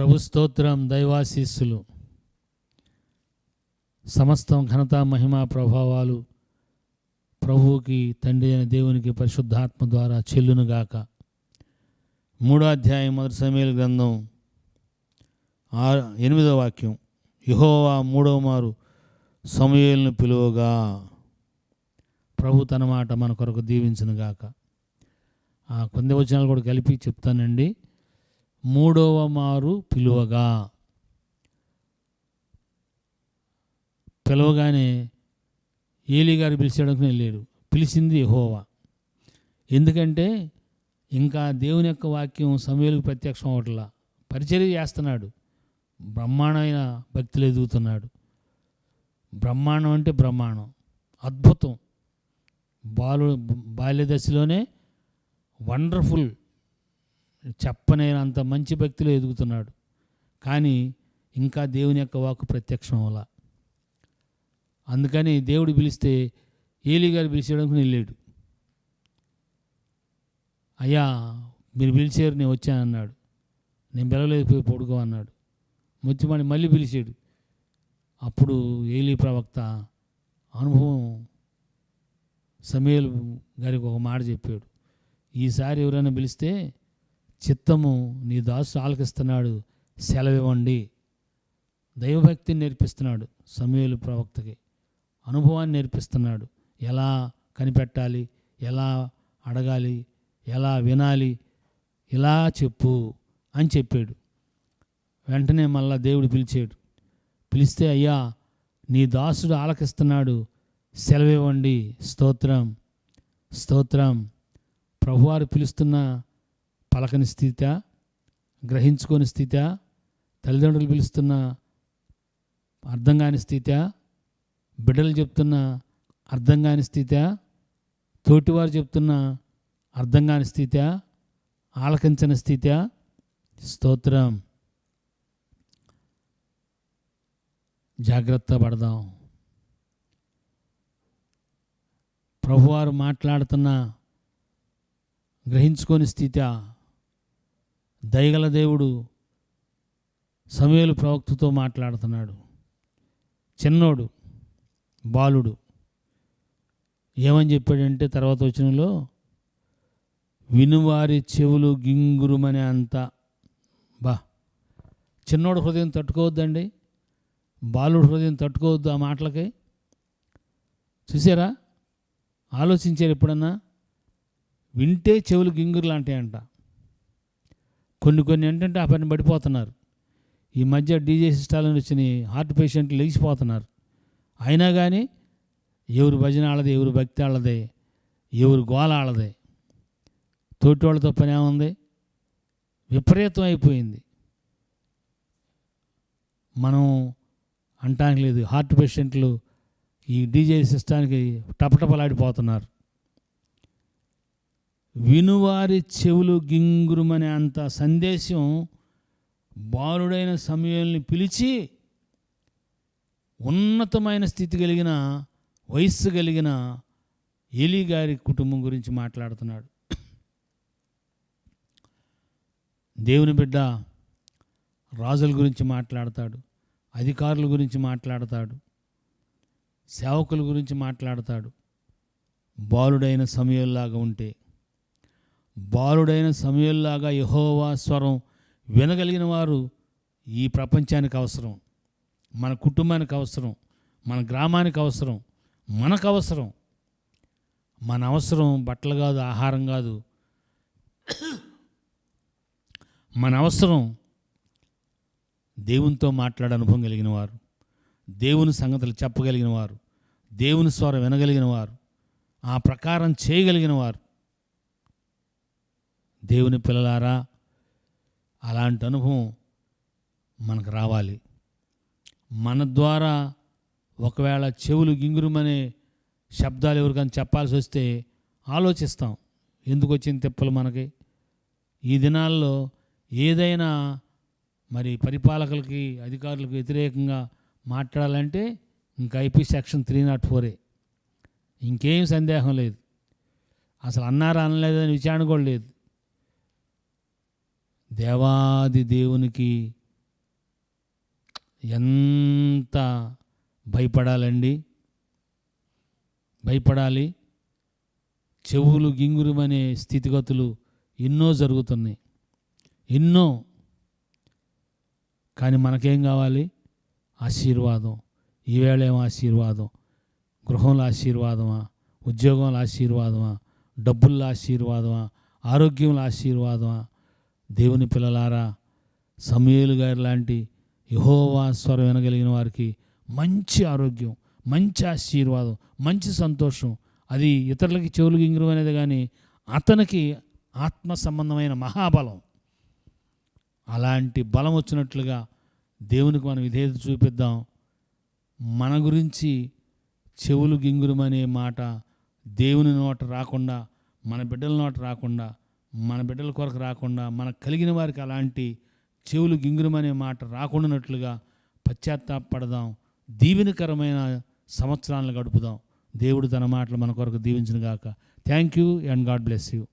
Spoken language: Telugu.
ప్రభు స్తోత్రం దైవాశీస్సులు. సమస్తం ఘనత మహిమ ప్రభావాలు ప్రభువుకి తండ్రి అయిన దేవునికి పరిశుద్ధాత్మ ద్వారా చెల్లునుగాక. మూడో అధ్యాయం మొదటి సమయాల గ్రంథం ఆరు ఎనిమిదో వాక్యం. యహోవా మూడవ మారు సమయలను పిలువగా ప్రభు తన మాట మన కొరకు దీవించునుగాక. ఆ కొంది వచనాలు కూడా కలిపి చెప్తానండి. మూడవ మారు పిలువగా. పిలవగానే ఏలి గారు పిలిచేయడానికి వెళ్ళాడు. పిలిచింది యహోవా. ఎందుకంటే ఇంకా దేవుని యొక్క వాక్యం సమయలకు ప్రత్యక్షం అవట్లా పరిచర్య చేస్తున్నాడు. బ్రహ్మాండమైన భక్తులు ఎదుగుతున్నాడు. బ్రహ్మాండం అంటే బ్రహ్మాండం. అద్భుతం. బాలు బాల్య దశలోనే వండర్ఫుల్ చెప్పనేనంత మంచి భక్తిలో ఎదుగుతున్నాడు. కానీ ఇంకా దేవుని యొక్క వాక్కు ప్రత్యక్షం అవ్వాల. అందుకని దేవుడు పిలిస్తే ఏలి గారు పిలిచేయడానికి వెళ్ళాడు. అయ్యా మీరు పిలిచారు నేను వచ్చాను అన్నాడు. నేను పిలవలేదు పోయి పడుకో అన్నాడు. ముత్తిమణి మళ్ళీ పిలిచాడు. అప్పుడు ఏలి ప్రవక్త అనుభవం సమీల్ గారికి ఒక మాట చెప్పాడు. ఈసారి ఎవరైనా పిలిస్తే చిత్తము నీ దాసు ఆలకిస్తున్నాడు. సెలవివ్వండి. దైవభక్తిని నేర్పిస్తున్నాడు సమయలు ప్రవక్తకి. అనుభవాన్ని నేర్పిస్తున్నాడు. ఎలా కనిపెట్టాలి? ఎలా అడగాలి? ఎలా వినాలి? ఇలా చెప్పు అని చెప్పాడు. వెంటనే మళ్ళా దేవుడు పిలిచాడు. పిలిస్తే అయ్యా నీ దాసుడు ఆలకిస్తున్నాడు. సెలవివ్వండి. స్తోత్రం. స్తోత్రం. ప్రభువారు పిలుస్తున్న పలకని స్థిత గ్రహించుకొని స్థిత తల్లిదండ్రులు పిలుస్తున్న అర్థం కాని స్థిత బిడ్డలు చెప్తున్న అర్థం కాని స్థిత తోటివారు చెప్తున్న అర్థం కాని స్థిత ఆలకించని స్థిత. స్తోత్రం. జాగ్రత్త పడదాం. ప్రభువారు మాట్లాడుతున్న గ్రహించుకొని స్థితి. దయగల దేవుడు సమయలు ప్రవక్తతో మాట్లాడుతున్నాడు. చిన్నోడు బాలుడు. ఏమని చెప్పాడంటే తర్వాత వచ్చినలో వినువారి చెవులు గింగురుమనే అంత. బా చిన్నోడు హృదయం తట్టుకోవద్దండి బాలుడు హృదయం తట్టుకోవద్దు ఆ మాటలకి. చూసారా? ఆలోచించారు ఎప్పుడన్నా? వింటే చెవులు గింగులు లాంటివి అంట కొన్ని కొన్ని ఏంటంటే ఆ పని పడిపోతున్నారు. ఈ మధ్య డీజే సిస్టాలను వచ్చిన హార్ట్ పేషెంట్లు లేచిపోతున్నారు. అయినా కానీ ఎవరు భజన ఆళ్ళదే ఎవరు భక్తి ఆళ్ళదే ఎవరు గోల ఆళ్ళదే తోటి వాళ్ళతో పని ఏముంది? విపరీతం అయిపోయింది. మనం అంటానికి లేదు హార్ట్ పేషెంట్లు ఈ డీజే సిస్టానికి టపటపలాడిపోతున్నారు. వినువారి చెవులు గింగురుమనే అంత సందేశం బాలుడైన సమయాల్ని పిలిచి ఉన్నతమైన స్థితి కలిగిన వయస్సు కలిగిన ఎలి గారి కుటుంబం గురించి మాట్లాడుతున్నాడు. దేవుని బిడ్డ రాజుల గురించి మాట్లాడతాడు అధికారుల గురించి మాట్లాడతాడు సేవకుల గురించి మాట్లాడతాడు బాలుడైన సమయంలాగా ఉంటే బాలుడైన సమయంలాగా యహోవా స్వరం వినగలిగిన వారు ఈ ప్రపంచానికి అవసరం. మన కుటుంబానికి అవసరం. మన గ్రామానికి అవసరం. మనకు అవసరం. మన అవసరం బట్టలు కాదు ఆహారం కాదు. మన అవసరం దేవునితో మాట్లాడే అనుభవం కలిగిన వారు. దేవుని సంగతులు చెప్పగలిగిన వారు. దేవుని స్వరం వినగలిగిన వారు. ఆ ప్రకారం చేయగలిగిన వారు. దేవుని పిల్లలారా అలాంటి అనుభవం మనకు రావాలి. మన ద్వారా ఒకవేళ చెవులు గింగురుమనే శబ్దాలు ఎవరికైనా చెప్పాల్సి వస్తే ఆలోచిస్తాం. ఎందుకు వచ్చిన తిప్పలు మనకి? ఈ దినాల్లో ఏదైనా మరి పరిపాలకులకి అధికారులకు వ్యతిరేకంగా మాట్లాడాలంటే ఇంకా ఐపీ సెక్షన్ త్రీ నాట్ ఫోరే. ఇంకేం సందేహం లేదు. అసలు అన్నారా అనలేదని విచారణ కూడా లేదు. దేవాది దేవునికి ఎంత భయపడాలండి? భయపడాలి. చెవులు గింగురుమనే స్థితిగతులు ఎన్నో జరుగుతున్నాయి. ఎన్నో. కానీ మనకేం కావాలి? ఆశీర్వాదం. ఈవేళ ఆశీర్వాదం? గృహంలో ఆశీర్వాదమా? ఉద్యోగంలో ఆశీర్వాదమా? డబ్బుల్లో ఆశీర్వాదమా? ఆరోగ్యంలో ఆశీర్వాదమా? దేవుని పిల్లలారా సమయలు గారి లాంటి యహోవా స్వరం వినగలిగిన వారికి మంచి ఆరోగ్యం మంచి ఆశీర్వాదం మంచి సంతోషం. అది ఇతరులకి చెవులు గింగురు అనేది కానీ అతనికి ఆత్మ సంబంధమైన మహాబలం. అలాంటి బలం వచ్చినట్లుగా దేవునికి మనం విధేయత చూపిద్దాం. మన గురించి చెవులు గింగురమనే మాట దేవుని నోట రాకుండా మన బిడ్డల నోట రాకుండా మన బిడ్డల కొరకు రాకుండా మనకు కలిగిన వారికి అలాంటి చెవులు గింగురమనే మాట రాకుండానట్లుగా పశ్చాత్తాపడదాం దీవెనకరమైన సంవత్సరాలను గడుపుదాం. దేవుడు తన మాటలు మన కొరకు దీవించిన గాక. Thank you and God bless you